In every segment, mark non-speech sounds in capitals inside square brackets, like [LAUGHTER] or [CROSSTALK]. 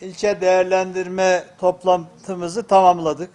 ilçe değerlendirme toplantımızı tamamladık.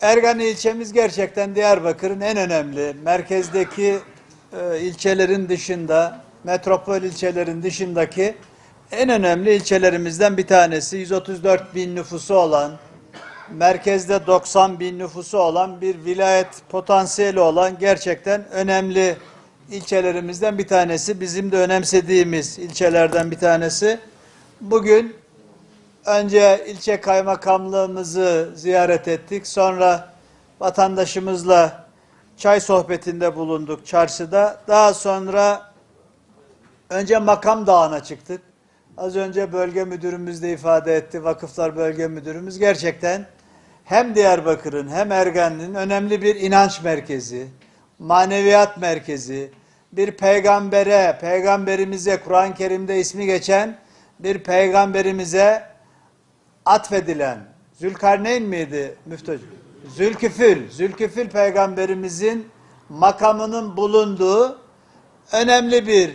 Ergani ilçemiz gerçekten Diyarbakır'ın en önemli merkezdeki e, ilçelerin dışında, metropol ilçelerin dışındaki en önemli ilçelerimizden bir tanesi. 134 bin nüfusu olan, merkezde 90 bin nüfusu olan bir vilayet potansiyeli olan gerçekten önemli ilçelerimizden bir tanesi. Bizim de önemsediğimiz ilçelerden bir tanesi. Bugün önce ilçe kaymakamlığımızı ziyaret ettik. Sonra vatandaşımızla çay sohbetinde bulunduk çarşıda. Daha sonra önce makam dağına çıktık. Az önce bölge müdürümüz de ifade etti. Vakıflar bölge müdürümüz gerçekten hem Diyarbakır'ın hem Ergenli'nin önemli bir inanç merkezi, maneviyat merkezi, bir peygambere, peygamberimize Kur'an-ı Kerim'de ismi geçen bir peygamberimize atfedilen Zülkarneyn miydi müftücü? Zülküfül, Zülküfül peygamberimizin makamının bulunduğu önemli bir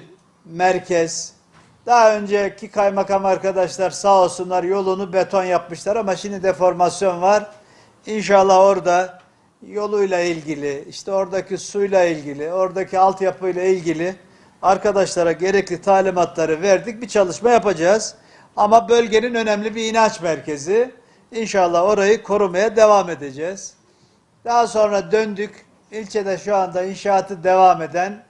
merkez. Daha önceki kaymakam arkadaşlar sağ olsunlar yolunu beton yapmışlar ama şimdi deformasyon var. İnşallah orada yoluyla ilgili, işte oradaki suyla ilgili, oradaki altyapıyla ilgili arkadaşlara gerekli talimatları verdik. Bir çalışma yapacağız. Ama bölgenin önemli bir inanç merkezi. İnşallah orayı korumaya devam edeceğiz. Daha sonra döndük. İlçede şu anda inşaatı devam eden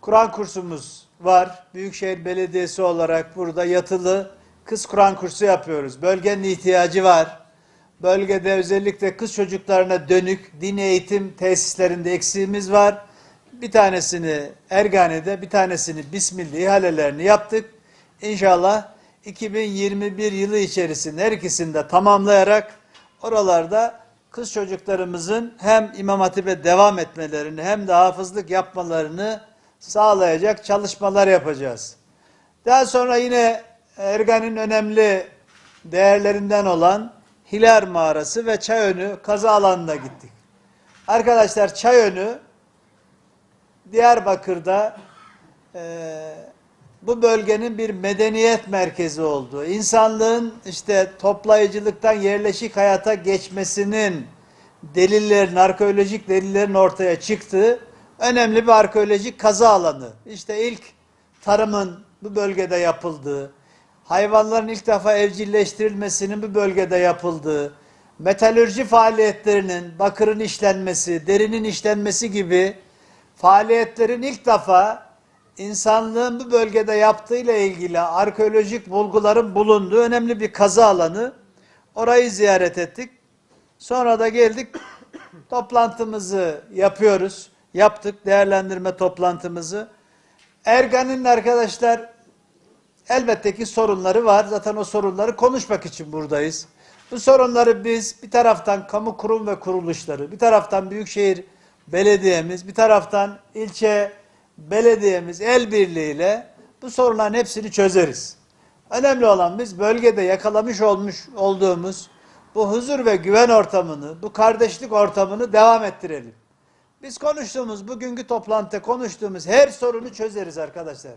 Kur'an kursumuz var. Büyükşehir Belediyesi olarak burada yatılı kız Kur'an kursu yapıyoruz. Bölgenin ihtiyacı var. Bölgede özellikle kız çocuklarına dönük din eğitim tesislerinde eksiğimiz var. Bir tanesini Ergane'de, bir tanesini Bismillah ihalelerini yaptık. İnşallah 2021 yılı içerisinde her ikisini de tamamlayarak oralarda kız çocuklarımızın hem İmam Hatip'e devam etmelerini hem de hafızlık yapmalarını sağlayacak çalışmalar yapacağız. Daha sonra yine Ergan'ın önemli değerlerinden olan Hilar Mağarası ve Çayönü kazı alanına gittik. Arkadaşlar Çayönü Diyarbakır'da e, bu bölgenin bir medeniyet merkezi olduğu, insanlığın işte toplayıcılıktan yerleşik hayata geçmesinin delillerin, arkeolojik delillerin ortaya çıktığı önemli bir arkeolojik kazı alanı. İşte ilk tarımın bu bölgede yapıldığı, hayvanların ilk defa evcilleştirilmesinin bu bölgede yapıldığı, metalürji faaliyetlerinin, bakırın işlenmesi, derinin işlenmesi gibi faaliyetlerin ilk defa insanlığın bu bölgede yaptığıyla ilgili arkeolojik bulguların bulunduğu önemli bir kazı alanı. Orayı ziyaret ettik. Sonra da geldik [COUGHS] toplantımızı yapıyoruz. Yaptık değerlendirme toplantımızı. Ergan'ın arkadaşlar elbette ki sorunları var. Zaten o sorunları konuşmak için buradayız. Bu sorunları biz bir taraftan kamu kurum ve kuruluşları, bir taraftan büyükşehir belediyemiz, bir taraftan ilçe belediyemiz el birliğiyle bu sorunların hepsini çözeriz. Önemli olan biz bölgede yakalamış olmuş olduğumuz bu huzur ve güven ortamını, bu kardeşlik ortamını devam ettirelim. Biz konuştuğumuz, bugünkü toplantıda konuştuğumuz her sorunu çözeriz arkadaşlar.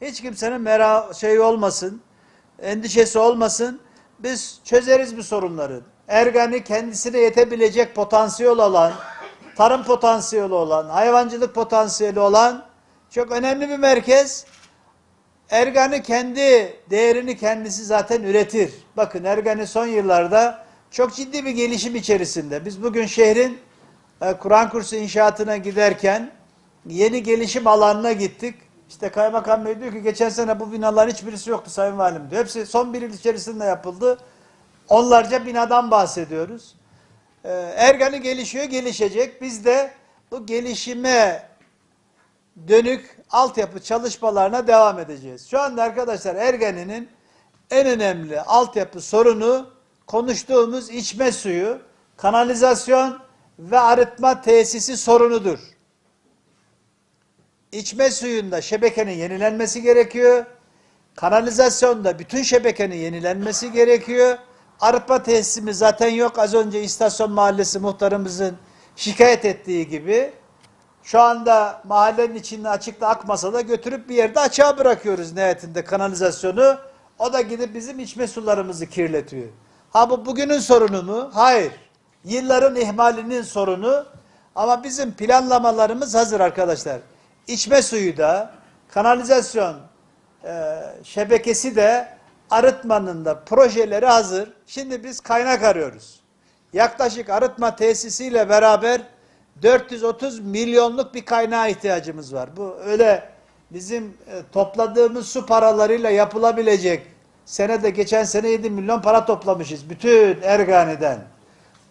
Hiç kimsenin mera şey olmasın, endişesi olmasın. Biz çözeriz bu sorunları. Ergani kendisine yetebilecek potansiyel olan, tarım potansiyeli olan, hayvancılık potansiyeli olan çok önemli bir merkez. Ergani kendi değerini kendisi zaten üretir. Bakın Ergani son yıllarda çok ciddi bir gelişim içerisinde. Biz bugün şehrin e, Kur'an kursu inşaatına giderken yeni gelişim alanına gittik. İşte kaymakam bey diyor ki geçen sene bu binaların hiçbirisi yoktu sayın valim diyor. Hepsi son bir yıl içerisinde yapıldı. Onlarca binadan bahsediyoruz. Ee, Ergani gelişiyor, gelişecek. Biz de bu gelişime dönük altyapı çalışmalarına devam edeceğiz. Şu anda arkadaşlar Ergani'nin en önemli altyapı sorunu konuştuğumuz içme suyu, kanalizasyon ve arıtma tesisi sorunudur. İçme suyunda şebekenin yenilenmesi gerekiyor. Kanalizasyonda bütün şebekenin yenilenmesi gerekiyor. Arıtma tesisimi zaten yok. Az önce istasyon mahallesi muhtarımızın şikayet ettiği gibi şu anda mahallenin içinde açıkta akmasa da götürüp bir yerde açığa bırakıyoruz nihayetinde kanalizasyonu. O da gidip bizim içme sularımızı kirletiyor. Ha bu bugünün sorunu mu? Hayır. Yılların ihmalinin sorunu. Ama bizim planlamalarımız hazır arkadaşlar. İçme suyu da, kanalizasyon e, şebekesi de, arıtmanın da projeleri hazır. Şimdi biz kaynak arıyoruz. Yaklaşık arıtma tesisiyle beraber 430 milyonluk bir kaynağa ihtiyacımız var. Bu öyle bizim e, topladığımız su paralarıyla yapılabilecek. Senede geçen sene 7 milyon para toplamışız bütün Ergani'den.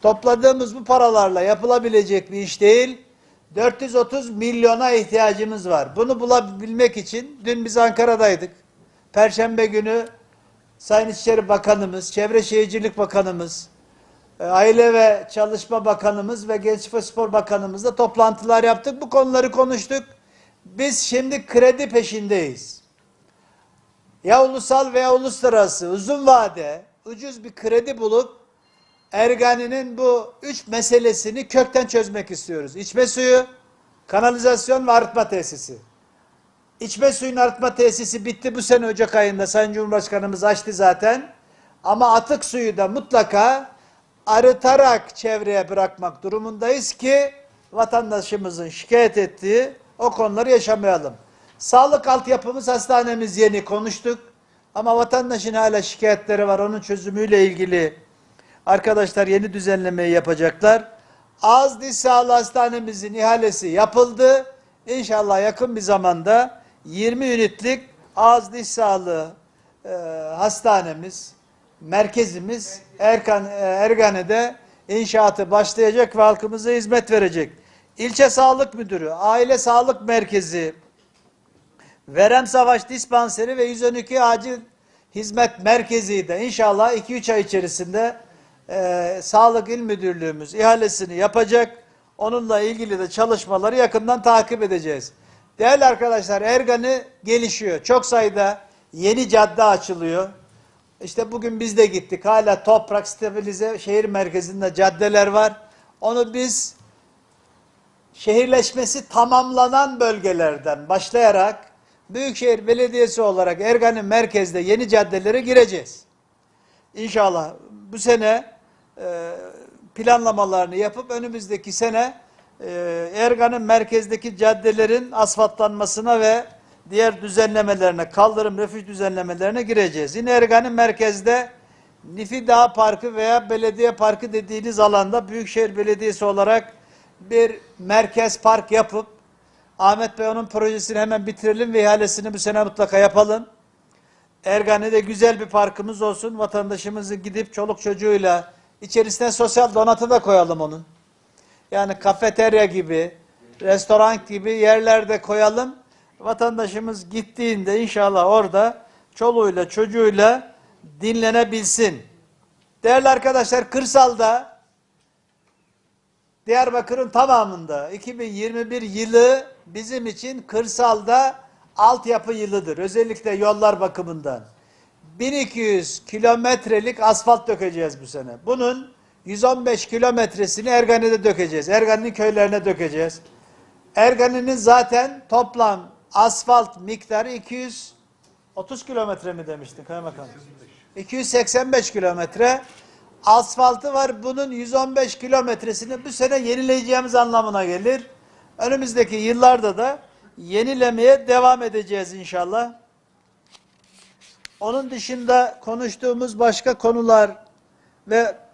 Topladığımız bu paralarla yapılabilecek bir iş değil. 430 milyona ihtiyacımız var. Bunu bulabilmek için dün biz Ankara'daydık. Perşembe günü Sayın İçişleri Bakanımız, Çevre Şehircilik Bakanımız, e, Aile ve Çalışma Bakanımız ve Gençlik ve Spor Bakanımızla toplantılar yaptık. Bu konuları konuştuk. Biz şimdi kredi peşindeyiz. Ya ulusal veya uluslararası uzun vade ucuz bir kredi bulup Ergani'nin bu üç meselesini kökten çözmek istiyoruz. İçme suyu, kanalizasyon ve arıtma tesisi. İçme suyun arıtma tesisi bitti bu sene Ocak ayında Sayın Cumhurbaşkanımız açtı zaten. Ama atık suyu da mutlaka arıtarak çevreye bırakmak durumundayız ki vatandaşımızın şikayet ettiği o konuları yaşamayalım. Sağlık altyapımız hastanemiz yeni konuştuk. Ama vatandaşın hala şikayetleri var. Onun çözümüyle ilgili arkadaşlar yeni düzenlemeyi yapacaklar. Ağız diş sağlığı hastanemizin ihalesi yapıldı. İnşallah yakın bir zamanda 20 ünitlik ağız diş sağlığı e, hastanemiz, merkezimiz Erkan, e, Ergane'de inşaatı başlayacak ve halkımıza hizmet verecek. İlçe Sağlık Müdürü, Aile Sağlık Merkezi, Verem Savaş Dispanseri ve 112 Acil Hizmet Merkezi de inşallah 2-3 ay içerisinde e, Sağlık İl Müdürlüğümüz ihalesini yapacak. Onunla ilgili de çalışmaları yakından takip edeceğiz. Değerli arkadaşlar Ergan'ı gelişiyor. Çok sayıda yeni cadde açılıyor. İşte bugün biz de gittik. Hala toprak stabilize şehir merkezinde caddeler var. Onu biz şehirleşmesi tamamlanan bölgelerden başlayarak Büyükşehir Belediyesi olarak Ergan'ın merkezde yeni caddelere gireceğiz. İnşallah bu sene e, planlamalarını yapıp önümüzdeki sene Ergan'ın merkezdeki caddelerin asfaltlanmasına ve diğer düzenlemelerine, kaldırım refüj düzenlemelerine gireceğiz. Yine Ergan'ın merkezde Nifi Dağ Parkı veya Belediye Parkı dediğiniz alanda Büyükşehir Belediyesi olarak bir merkez park yapıp Ahmet Bey onun projesini hemen bitirelim ve ihalesini bu sene mutlaka yapalım. Ergani'de güzel bir parkımız olsun. Vatandaşımızı gidip çoluk çocuğuyla içerisine sosyal donatı da koyalım onun. Yani kafeterya gibi, restoran gibi yerlerde koyalım. Vatandaşımız gittiğinde inşallah orada çoluğuyla çocuğuyla dinlenebilsin. Değerli arkadaşlar kırsalda Diyarbakır'ın tamamında 2021 yılı bizim için kırsalda altyapı yılıdır. Özellikle yollar bakımından. 1200 kilometrelik asfalt dökeceğiz bu sene. Bunun 115 kilometresini Ergani'de dökeceğiz. Ergani'nin köylerine dökeceğiz. Ergani'nin zaten toplam asfalt miktarı 230 kilometre mi demiştin kaymakam? 285 kilometre asfaltı var. Bunun 115 kilometresini bu sene yenileyeceğimiz anlamına gelir. Önümüzdeki yıllarda da yenilemeye devam edeceğiz inşallah. Onun dışında konuştuğumuz başka konular ve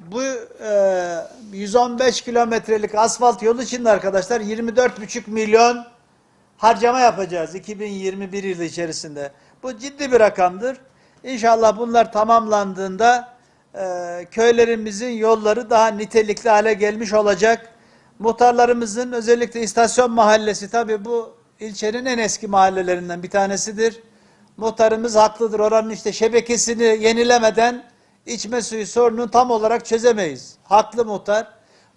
bu e, 115 kilometrelik asfalt yolu için de arkadaşlar 24,5 milyon harcama yapacağız 2021 yılı içerisinde. Bu ciddi bir rakamdır. İnşallah bunlar tamamlandığında e, köylerimizin yolları daha nitelikli hale gelmiş olacak. Muhtarlarımızın özellikle istasyon mahallesi tabi bu ilçenin en eski mahallelerinden bir tanesidir. Muhtarımız haklıdır. Oranın işte şebekesini yenilemeden içme suyu sorununu tam olarak çözemeyiz. Haklı muhtar.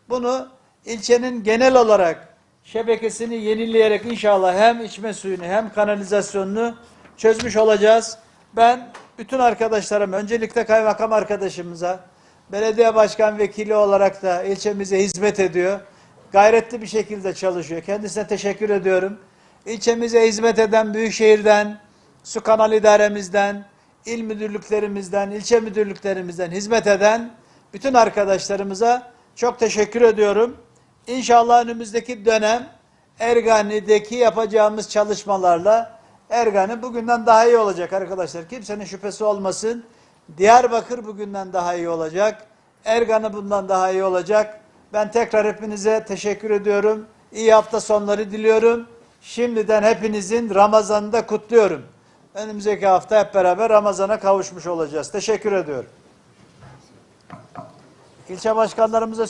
Bunu ilçenin genel olarak şebekesini yenileyerek inşallah hem içme suyunu hem kanalizasyonunu çözmüş olacağız. Ben bütün arkadaşlarım, öncelikle kaymakam arkadaşımıza, belediye başkan vekili olarak da ilçemize hizmet ediyor. Gayretli bir şekilde çalışıyor. Kendisine teşekkür ediyorum. İlçemize hizmet eden Büyükşehir'den, Su Kanal İdaremizden, il müdürlüklerimizden, ilçe müdürlüklerimizden hizmet eden bütün arkadaşlarımıza çok teşekkür ediyorum. İnşallah önümüzdeki dönem Ergani'deki yapacağımız çalışmalarla Ergani bugünden daha iyi olacak arkadaşlar. Kimsenin şüphesi olmasın. Diyarbakır bugünden daha iyi olacak. Erganı bundan daha iyi olacak. Ben tekrar hepinize teşekkür ediyorum. İyi hafta sonları diliyorum. Şimdiden hepinizin Ramazan'ını da kutluyorum. Önümüzdeki hafta hep beraber Ramazan'a kavuşmuş olacağız. Teşekkür ediyorum. İlçe başkanlarımıza